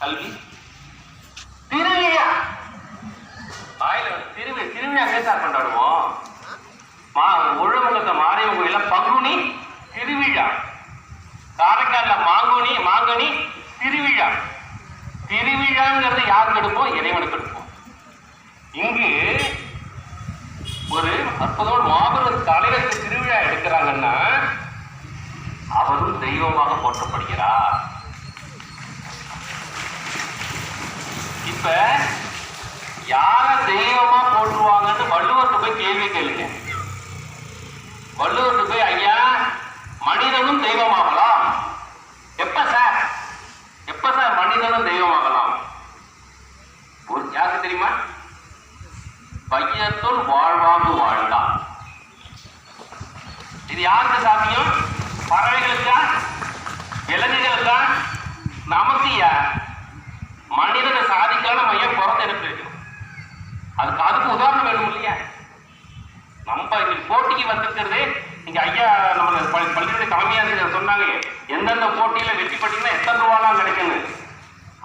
கல்வி? திருவிழா. ஆயில திருவி திருவிழா சார் கொண்டாடுவோம். மா முழுமுகத்த மாரியம்மன் கோயில்ல பங்குனி திருவிழா. காரைக்கால்ல மாங்குனி மாங்கனி திருவிழா. திருவிழாங்கிறது யாருக்கு எடுப்போம்? இறைவனுக்கு எடுப்போம். இங்கு ஒரு அற்புதமான மாபெரும் தலைவருக்கு திருவிழா எடுக்கிறாங்கன்னா அவரும் தெய்வமாக போற்றப்படுகிறார். இப்ப யார தெய்வமா போற்றுவாங்கன்னு வள்ளுவர்கிட்ட போய் கேள்வி கேளுங்க. வள்ளுவர்கிட்ட போய் ஐயா மனிதனும் தெய்வமாகலாம். எப்ப சார்? எப்ப சார் மனிதனும் தெய்வமாகலாம்? ஒரு யாருக்கு தெரியுமா? பையத்துள் வாழ்வாங்கு வாழ்ந்தான். இது யாருக்கு சாத்தியம்? பறவைகளுக்கா? இளைஞர்களுக்கா நமக்கு யார் மனிதனை சாதிக்கான மையம் பிறந்து எடுத்திருக்கணும் அதுக்கு அதுக்கு உதாரணம் வேணும் இல்லையா? நம்ம இன்னைக்கு போட்டிக்கு வந்திருக்கிறதே இங்க ஐயா நம்ம பள்ளியுடைய தலைமையாசிரியர் சொன்னாங்க. எந்தெந்த போட்டியில வெற்றி பெற்றீங்கன்னா எத்தனை ரூபாலாம் கிடைக்குன்னு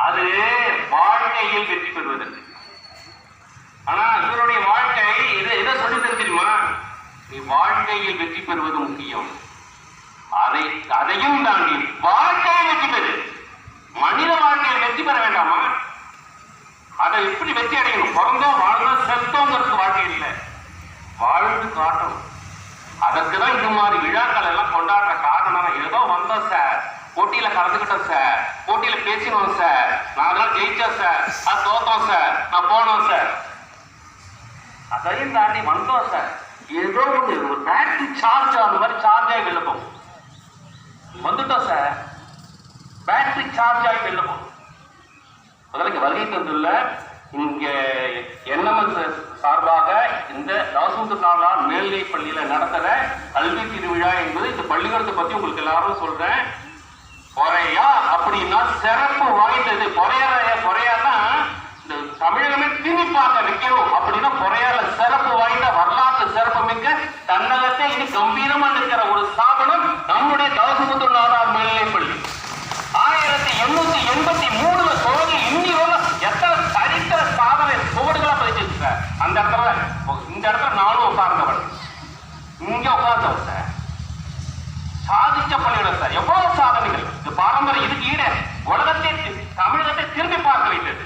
அது வாழ்க்கையில் வெற்றி பெறுவதற்கு. ஆனா இவருடைய வாழ்க்கை இதை எதை சொல்லி தெரியுமா? நீ வாழ்க்கையில் வெற்றி பெறுவது முக்கியம். அதை அதையும் தாண்டி வாழ்க்கையை வெற்றி பெறு. மனித வாழ்க்கையில் வெற்றி பெற வேண்டாமா? அதை எப்படி வெற்றி அடையணும்? பிறந்தோம் வாழ்ந்தோம் செத்தோங்கிறது வாழ்க்கை இல்லை. வாழ்ந்து காட்டணும். அதற்கு தான் இந்த மாதிரி விழாக்கள் எல்லாம் கொண்டாடுற காரணம். ஏதோ வந்தோம் சார். போட்டியில கலந்துக்கிட்டோம் சார். போட்டியில பேசினோம் சார். நான் அதெல்லாம் ஜெயிச்சோம் சார். நான் தோத்தோம் சார். நான் போனோம் சார். அதையும் தாண்டி வந்தோம் சார். ஏதோ ஒன்று ஒரு பேட்டரி சார்ஜ் அந்த மாதிரி சார்ஜ் ஆகி வெளில போகும். வந்துட்டோம் சார். பேட்டரி சார்ஜ் ஆகி வெளில போகும். அதனால இங்க வருகை தந்துள்ள இங்க என்எம்எஸ் சார்பாக இந்த தாசூத்து நாளார் மேல்நிலை பள்ளியில நடத்துற கல்வி திருவிழா என்பது இந்த பள்ளிக்கூடத்தை பத்தி உங்களுக்கு எல்லாரும் சொல்றேன். குறையா அப்படின்னா சிறப்பு வாய்ந்தது. குறையா பொறையானா இந்த தமிழகமே திணிப்பாக நிற்கிறோம். அப்படின்னா குறையால சிறப்பு வாய்ந்த வரலாற்று சிறப்பு மிக்க தன்னகத்தை இனி கம்பீரமா நிற்கிற ஒரு ஸ்தாபனம் நம்முடைய தவசமுத்து நாடார் மேல்நிலை பள்ளி ஆயிரத்தி எண்ணூத்தி எண்பத்தி மூணுல துவங்கி இன்னி வரை எத்தனை சரித்திர சாதனை சுவடுகளா பதிச்சிருக்கு சார் அந்த இடத்துல இந்த இடத்துல நானும் உட்கார்ந்தவன் இங்க உட்கார்ந்தவன் சார். சாதிச்ச பள்ளியிடம் சார். எவ்வளவு சாதனைகள். இந்த பாரம்பரியம் இதுக்கு ஈட. உலகத்தை தமிழகத்தை திரும்பி பார்க்க வைத்தது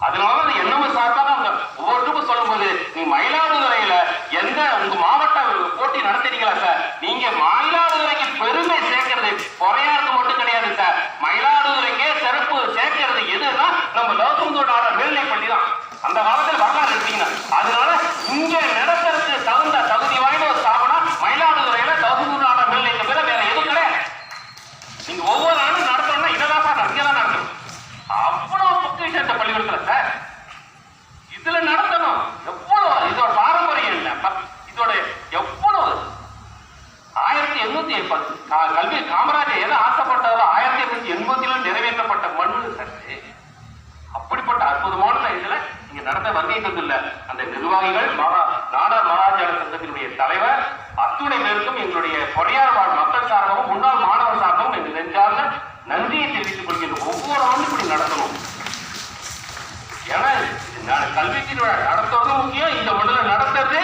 அதனால என்னமோ சார்பாக அவங்க ஒவ்வொருத்தருக்கும் சொல்லும்போது நீ மயிலாடுதுறையில எந்த உங்க மாவட்ட போட்டி நடத்துறீங்களா சார்? நீங்க மயிலாடுதுறைக்கு பெருமை சேர்க்கிறது பொறையாருக்கு மட்டும் கிடையாது சார். மயிலாடுதுறைக்கே சிறப்பு சேர்க்கிறது எதுன்னா நம்ம லோகந்தோட மேல்நிலை பள்ளி தான் அந்த காலத்தில் வரலாறு எடுத்தீங்கன்னா அதனால இங்க நடத்துறதுக்கு தகுந்த தகுதி வாய்ந்த ஒரு ஸ்தாபனம் மயிலாடுதுறையில தகுந்தூரான மேல்நிலை தவிர வேற எதுவும் கிடையாது நீங்க ஒவ்வொரு ஆண்டும் நடத்தணும்னா இதெல்லாம் சார் இங்கே தான் நடத்தணும் அவ்வளவு பொக்கிஷம் இந்த பள்ளிக்கூடத்துல சார் இதுல நடத்தணும் எவ்வளவு இதோட பாரம்பரியம் இல்லை ப- இதோட எவ்வளவு ஆயிரத்தி எண்ணூத்தி கல்வி காமராஜர் எதை ஆசைப்பட்டாரோ ஆயிரத்தி எண்ணூத்தி எண்பத்தில நிறைவேற்றப்பட்ட மண்ணு சற்று. அப்படிப்பட்ட அற்புதமான இதுல இங்க நடந்த வருகை இல்ல அந்த நிர்வாகிகள் நாடார் மகாஜன சங்கத்தினுடைய தலைவர் அத்துணை பேருக்கும் எங்களுடைய பொறையார் வாழ் மக்கள் சார்பாகவும் முன்னாள் மாணவர் சார்பாகவும் எங்கள் நெஞ்சார்ந்த நன்றியை தெரிவித்துக் கொள்கின்ற ஒவ்வொரு ஆண்டும் இப்படி நடத்தணும். ஏன்னா நான் கல்வி திருவிழா நடத்துறதும் முக்கியம் இந்த மண்ணில் நடத்துறது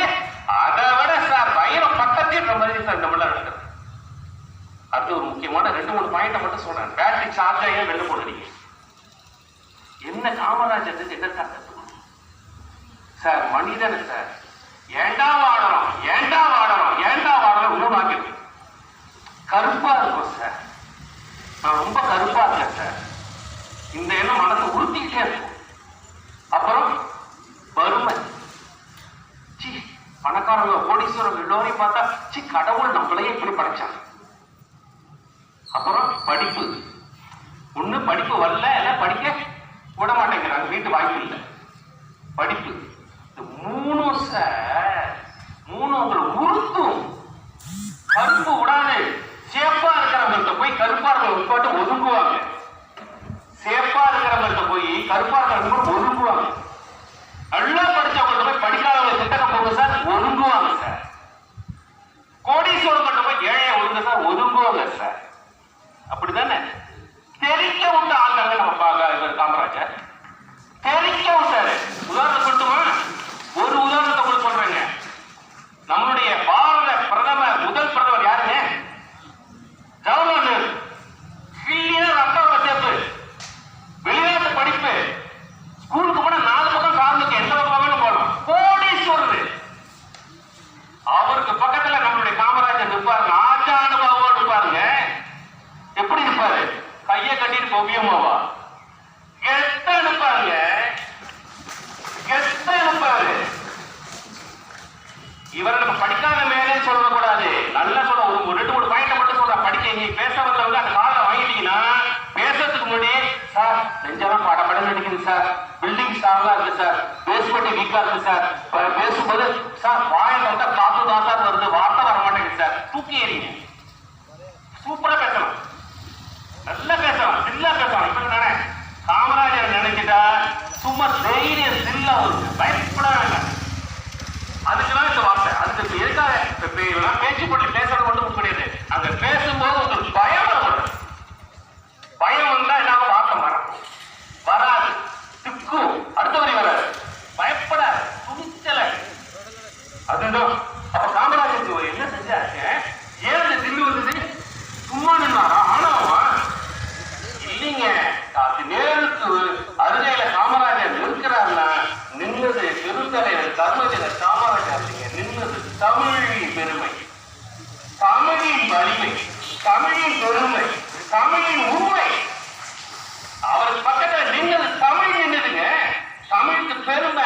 அதை விட சார் பயணம் பக்கத்தில் மாதிரி சார் இந்த மண்ணில் நடக்கிறது அடுத்து ஒரு முக்கியமான ரெண்டு மூணு பாயிண்ட்டை மட்டும் சொல்றேன். பேட்டரி சார்ஜ் ஆகி வெளில போடுறீங்க என்ன காமராஜர் என்ன சார் கத்துக்கணும் சார் மனிதன் சார் ஏண்டா வாழறோம் ஏண்டா வாழறோம் ஏண்டா வாழறோம் உணவாக்கிட்டு கருப்பா இருக்கும் சார். நான் ரொம்ப கருப்பா இருக்கேன் சார். இந்த எண்ணம் மனசை உறுத்திக்கிட்டே இருக்கும். அப்புறம் வறுமை. சி பணக்காரங்க கோடீஸ்வரங்க எல்லோரையும் பார்த்தா சி கடவுள் நம்மளையே இப்படி படைச்சாங்க. அப்புறம் படிப்பு. ஒன்று படிப்பு வரல இல்லை படிக்க விட மாட்டேங்கிறாங்க வீட்டு வாய்ப்பு இல்லை. படிப்பு. இந்த மூணு சார் இவரை நம்ம படிக்காத மேலே சொல்லக்கூடாது. நல்லா சொல்ல ஒரு ரெண்டு மூணு பாயிண்ட் மட்டும் சொல்ற. படிக்க நீ பேச வந்தவங்க அந்த காலை வாங்கிட்டீங்கன்னா பேசுறதுக்கு முன்னாடி சார் நெஞ்செல்லாம் பட படம் நடிக்குது சார். பில்டிங் ஸ்ட்ராங்கா இருக்கு சார். பேஸ்மெண்ட் வீக்கா இருக்கு சார். பேசும்போது சார் வாயில் வந்தா காத்து தான் சார் வருது. வார்த்தை வர மாட்டேங்குது சார். தூக்கி ஏறிங்க தமிழின் பெருமை தமிழின் வலிமை தமிழின் பெருமை தமிழின் உண்மை. அவருக்கு பக்கத்தில் நின்றது தமிழ் நின்றுதுங்க தமிழுக்கு பெருமை